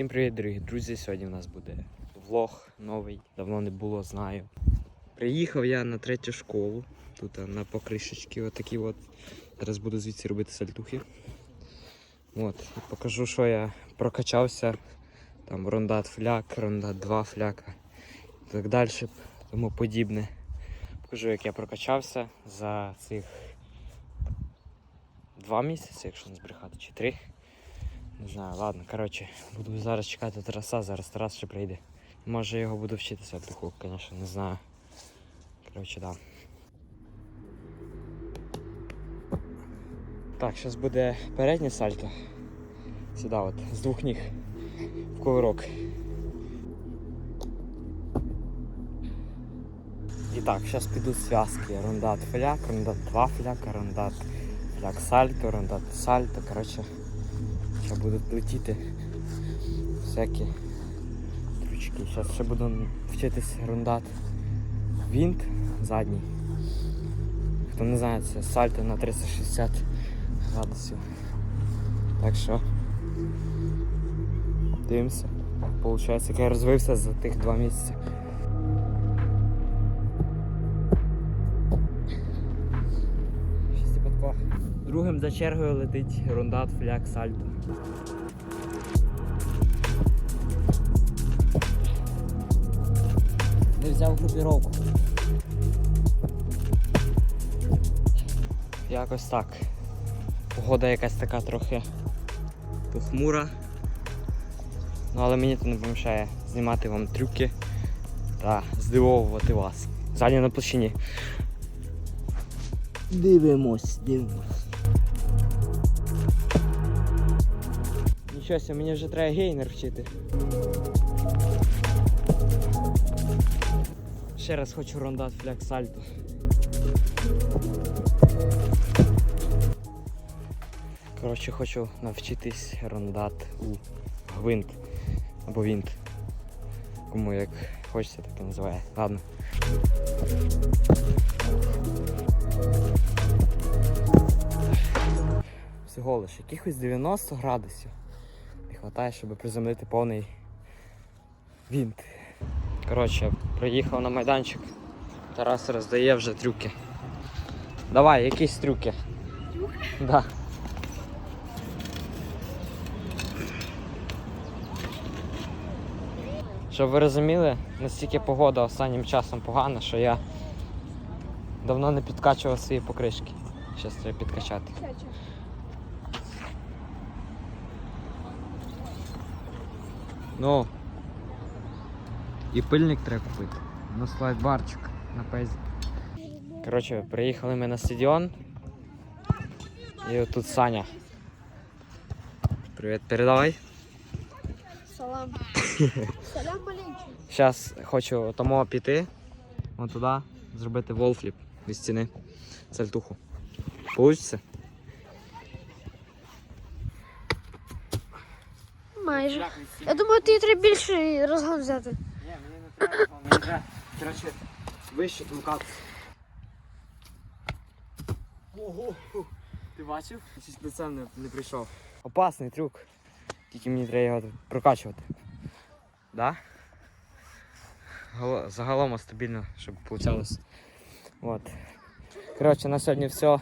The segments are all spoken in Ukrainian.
Всім привіт, дорогі друзі! Сьогодні в нас буде влог новий, давно не було, знаю. Приїхав я на третю школу. Тут на покришечки отакі от. Зараз буду звідси робити сальтухи. От, покажу, що я прокачався. Там рондат фляк, рондат 2 фляка і так далі, тому подібне. Покажу, як я прокачався за цих два місяці, якщо не збрехати, чи три. Не знаю, ладно, коротше, буду зараз чекати Тараса, зараз Тарас ще прийде. Може його буду вчитися в духу, звісно, не знаю. Коротше, да. Так, зараз буде переднє сальто. Сюди от, з двох ніг. В кувирок. І так, зараз підуть зв'язки. Рундат фляк, рундат 2 фляка, рундат фляк сальто, рундат сальто. Коротше, що будуть летіти всякі трючки. Зараз ще буду вчитись рундат вінт задній. Хто не знає, це сальто на 360 градусів. Так що дивимося. Получається, як я розвився за тих два місяці. Другим за чергою летить рундат фляк сальто. Не взяв групіровку. Якось так. Погода якась така трохи похмура. Ну але мені це не помішає знімати вам трюки та здивовувати вас. Залі на площині. Дивимось, дивимось. Себе, мені вже треба гейнер вчити. Ще раз хочу рондат фляк сальто. Коротше, хочу навчитись рондат у гвинт або вінт. Кому як хочеться, так і називає. Ладно. Всього лише якихось 90 градусів. Вистачає, щоб приземлити повний вінт. Коротше, приїхав на майданчик. Тарас роздає вже трюки. Давай, якісь трюки. Трюки? Да. Щоб ви розуміли, настільки погода останнім часом погана, що я давно не підкачував свої покришки. Зараз треба підкачати. Ну. І пильник треба купити. Ну, слайд-барчик на пезі. Коротше, приїхали ми на стадіон. І отут Саня. Привіт, передавай. Салам. Салам маленький. Зараз хочу тому піти. Вон туди, зробити волфліп від стіни. Сальтуху. Получиться? Майже. Я думаю, тобі треба більше розгон взяти. Ні, мені не треба, мені треба, коротше, вище толкатися. Ого! Ти бачив? Щось до цього не, не прийшов. Опасний трюк. Тільки мені треба його прокачувати. Да? Гало- Загалом стабільно, щоб вийшло. От. Коротше, на сьогодні все.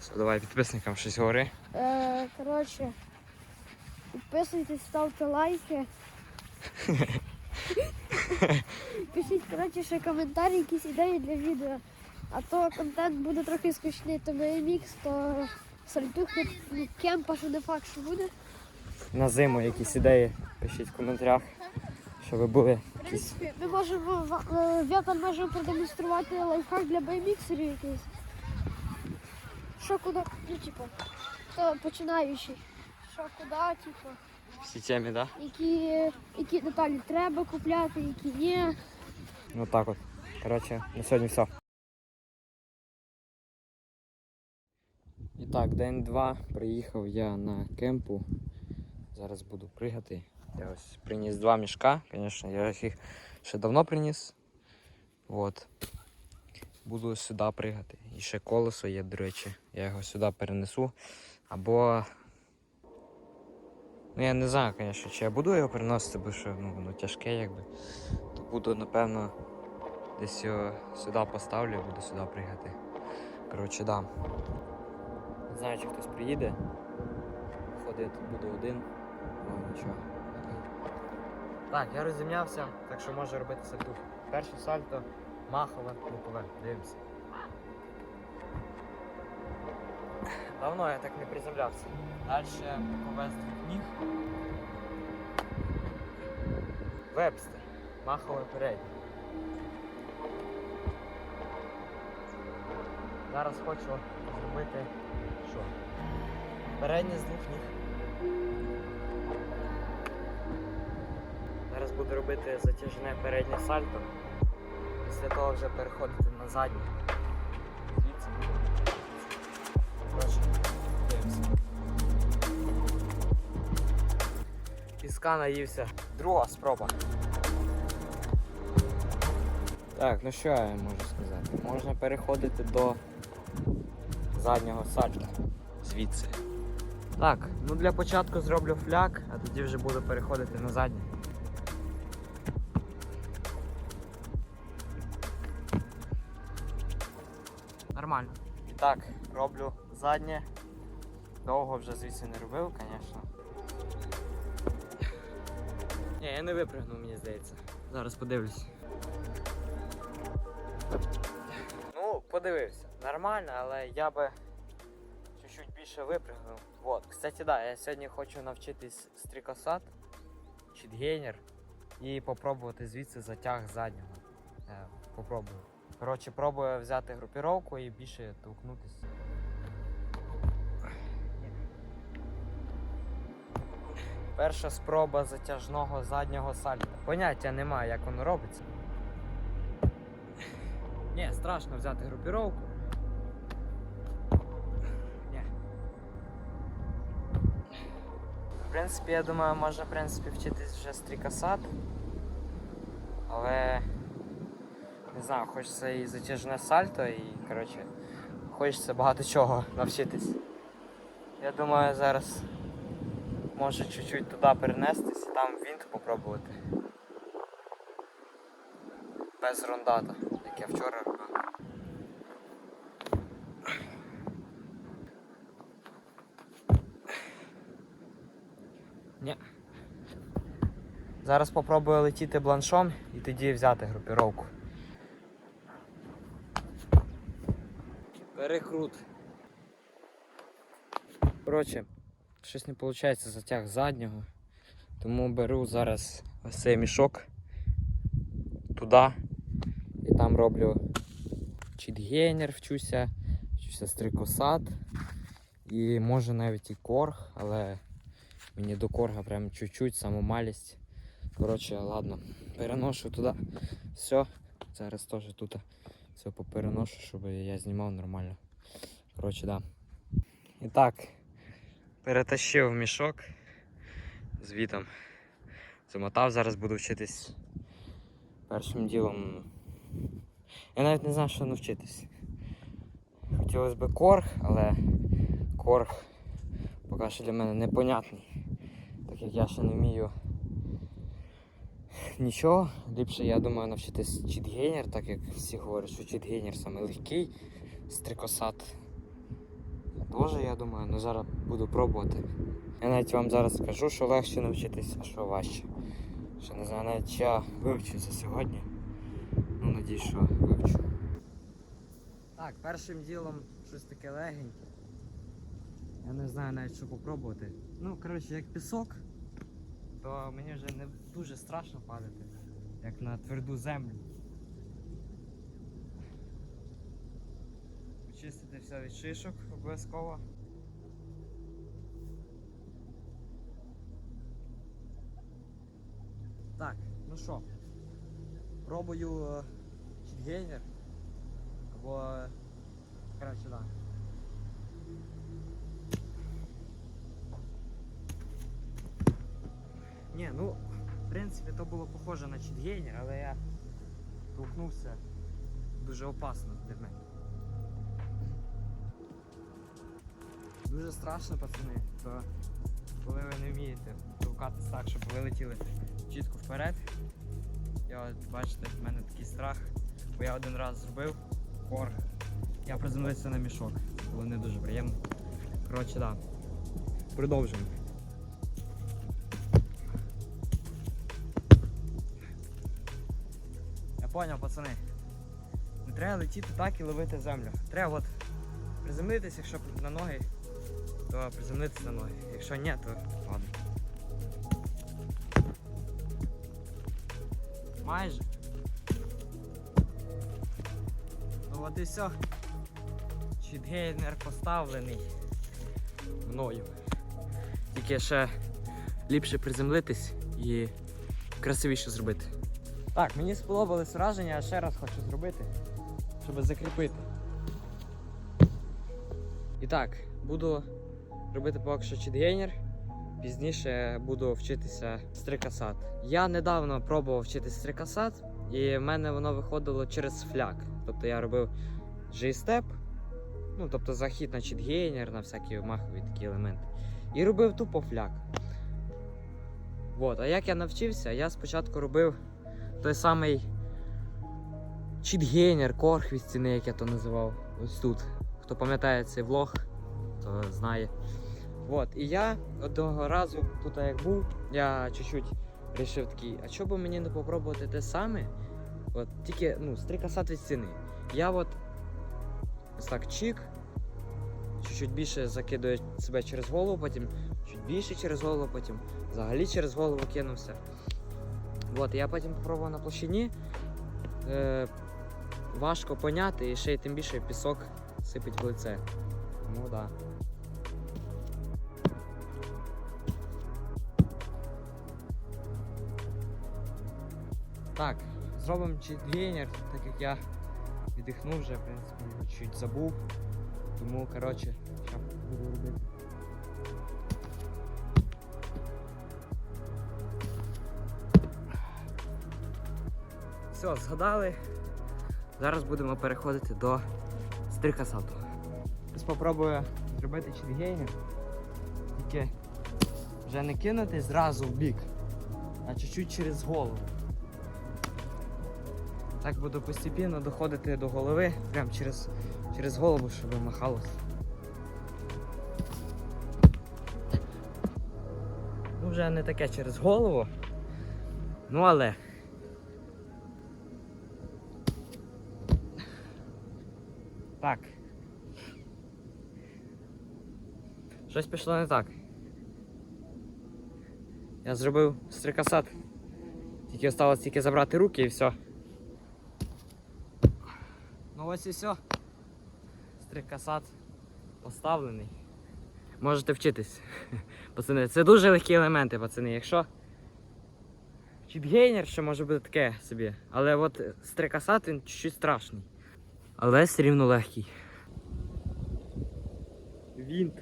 Все, давай підписникам щось говори. Е, коротше, підписуйтесь, ставте лайки. Пишіть, коротше, ще коментарі, якісь ідеї для відео. А то контент буде трохи скучний, то мікс, то сальтухи, ну, кемпа, що не факт, що буде. На зиму якісь ідеї пишіть в коментарях, щоб ви були В якісь. принципі, ми можемо Вятан може продемонструвати лайфхак для байміксерів якийсь. Що куди, ну типу, починаючий. Що куди, типу, Всі темі, да? які, які деталі треба купляти, які ні. Ну так от. Коротше, на сьогодні все. І так, день два. Приїхав я на кемпу. Зараз буду пригати. Я ось приніс два мішка, звісно, я їх ще давно приніс. От. Буду сюди пригати. І ще колесо є, до речі. Я його сюди перенесу. Або Ну я не знаю, звісно, чи я буду його переносити, бо що ну, воно тяжке якби. То буду, напевно, десь його сюди поставлю і буду сюди приїхати. Коротше, да. Не знаю, чи хтось приїде. Походу я тут буду один. Ну нічого. Так, я розімнявся, так що можу робити сальтухи. Перше сальто, махове, лукове. Дивимося. Давно я так не приземлявся. З двох ніг. Вебстер. Махове переднє. Зараз хочу зробити що? Переднє з двох ніг. Зараз буду робити затяжне переднє сальто. Після того вже переходити на заднє. Піска наївся. Друга спроба. Так, ну що я можу сказати? Можна переходити до заднього сальта. Звідси. Так, ну для початку зроблю фляг, а тоді вже буду переходити на заднє. Нормально. І так, роблю заднє. Довго вже звідси не робив, звісно. Ні, я не випрыгнув, мені здається. Зараз подивлюсь. Ну, подивився. Нормально, але я би чуть-чуть більше випрыгнув. Вот. Кстати, да, я сьогодні хочу навчитись стрікосад, чітгейнер і попробувати звідси затяг заднього. Е, попробую. Коротше, пробую взяти групіровку і більше толкнутися. Перша спроба затяжного заднього сальта. Поняття немає, як воно робиться. Ні, страшно взяти групіровку. Ні. В принципі, я думаю, можна в принципі вчитись вже стрікосад. Але не знаю, хочеться і затяжне сальто, і коротше, хочеться багато чого навчитись. Я думаю, зараз може чуть-чуть туди перенестись і там вінт попробувати. Без рондата, як я вчора робив. Ні. Зараз попробую летіти бланшом і тоді взяти групіровку. Перекрут. Коротше, щось не виходить затяг заднього. Тому беру зараз ось цей мішок туди і там роблю чітгейнер, вчуся, вчуся стрикосад і може навіть і корг, але мені до корга прям чуть-чуть, саму. Коротше, ладно, переношу туди. Все, зараз теж тут все попереношу, щоб я знімав нормально. Коротше, да. І так, перетащив мішок звітом. Замотав, зараз буду вчитись першим ділом. Я навіть не знаю, що навчитись. Хотілося б корг, але корг поки що для мене непонятний. Так як я ще не вмію нічого. Ліпше, я думаю, навчитись чітгейнер, так як всі говорять, що чітгейнер саме легкий, стрикосад. Теж, я думаю, ну зараз буду пробувати. Я навіть вам зараз скажу, що легше навчитись, а що важче. Що не знаю, навіть я вивчу це сьогодні. Ну, надіюсь, що вивчу. Так, першим ділом щось таке легеньке. Я не знаю навіть що попробувати. Ну, коротше, як пісок, то мені вже не дуже страшно падати, як на тверду землю. Очистити все від шишок обов'язково. Так, ну що, пробую е, чітгейнер. Або. Коротше, да. Ні, ну, в принципі, то було похоже на чітгейнер, але я толкнувся дуже опасно для мене. Дуже страшно, пацани, то коли ви не вмієте толкатись так, щоб ви летіли чітко вперед. Я бачите, в мене такий страх, бо я один раз зробив кор. Я приземлився на мішок. Це було не дуже приємно. Коротше. Да. Продовжуємо. Я поняв, пацани. Не треба летіти так і ловити землю. Треба от приземлитися, якщо на ноги, то приземлитися на ноги. Якщо ні, то ладно. Майже. Ну от і все. Чітгейнер поставлений мною. Тільки ще ліпше приземлитись і красивіше зробити. Так, мені сподобалось враження, я ще раз хочу зробити, щоб закріпити. І так, буду робити поки що чітгейнер. Пізніше буду вчитися стрикасат. Я недавно пробував вчитися стрикасат, і в мене воно виходило через фляк. Тобто я робив G-степ, ну тобто захід на чітгейнер, на всякі махові такі елементи. І робив тупо фляк. Вот. А як я навчився, я спочатку робив той самий чітгейнер, корхвістіни, як я то називав. Ось тут. Хто пам'ятає цей влог, то знає. Вот. І я одного разу тут як був, я чуть-чуть вирішив такий, а чого би мені не попробувати те саме? От тільки ну, стрикасат від стіни. Я от ось так чик, чуть-чуть більше закидую себе через голову, потім чуть більше через голову, потім взагалі через голову кинувся. От, я потім попробував на площині. Е, важко поняти і ще й тим більше пісок сипить в лице. Тому так. Да. Так, зробимо чітлінер, так як я віддихнув вже, в принципі, його чуть забув. Тому, коротше, що буду робити. Все, згадали. Зараз будемо переходити до стрикасату. Спробую зробити чітгейнер. Тільки вже не кинути зразу в бік, а чуть-чуть через голову. Так буду постійно доходити до голови, прямо через, через голову, щоб махалося. Ну, вже не таке через голову. Ну але. Так. Щось пішло не так. Я зробив стрикасат. Тільки осталось тільки забрати руки і все. Ну ось і все. Стрикасат поставлений. Можете вчитись. Пацани, це дуже легкі елементи, пацани. Якщо чіпгейнер, що може бути таке собі. Але от стрикасат він чуть страшний. Але все рівно легкий. Вінт.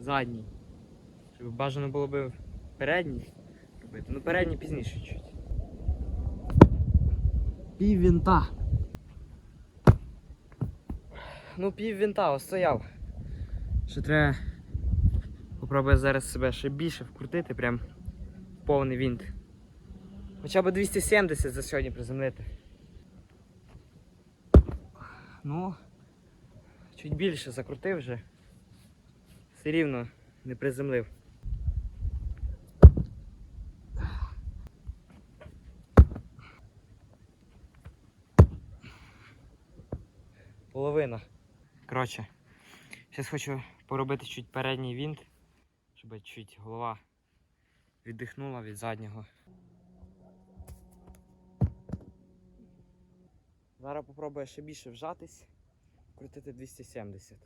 Задній. Щоб бажано було б передній робити. Ну передній пізніше чуть. Пів вінта. Ну, пів вінта стояв. Ще треба попробую зараз себе ще більше вкрутити, прям повний вінт. Хоча б 270 за сьогодні приземлити. Ну, чуть більше закрутив вже. Все рівно не приземлив. Половина. Коротше, зараз хочу поробити чуть передній вінт, щоб чуть голова віддихнула від заднього. Зараз попробую ще більше вжатись, крутити 270.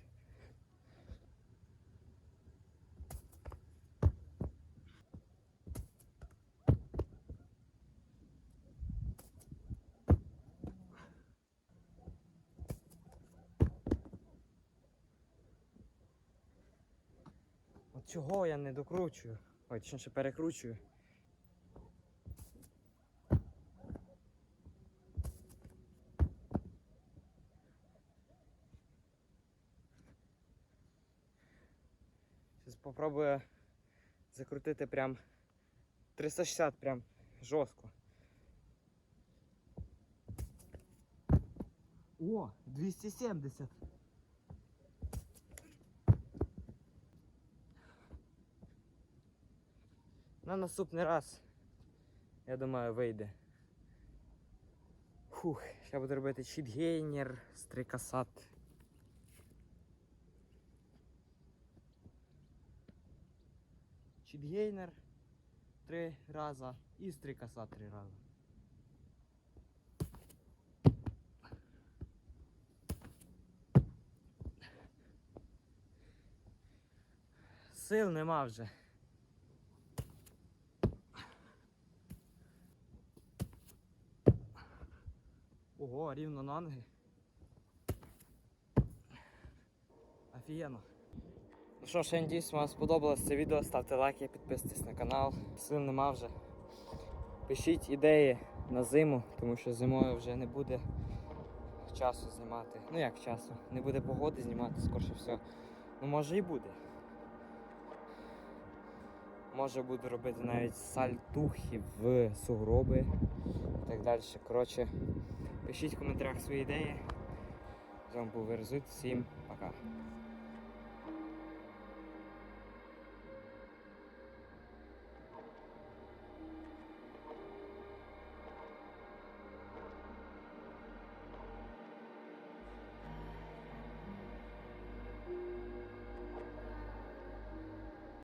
От чого я не докручую? Ой, точніше перекручую. Зараз попробую закрутити прям 360 прям жорстко. О, 270. На наступний раз, я думаю, вийде. Фух, я буду робити чітгейнер, стрикасат. Чітгейнер три рази і стрикасат три рази. Сил нема вже. Рівно на ноги. Офігенно. Ну що ж, я надіюсь, вам сподобалось це відео. Ставте лайки, підписуйтесь на канал. Сил нема вже. Пишіть ідеї на зиму, тому що зимою вже не буде часу знімати. Ну як часу? Не буде погоди знімати, скорше все. Ну може і буде. Може буду робити навіть сальтухи в сугроби і так далі. Коротше, пишіть в коментарях свої ідеї. З вами був Верзут. Всім пока.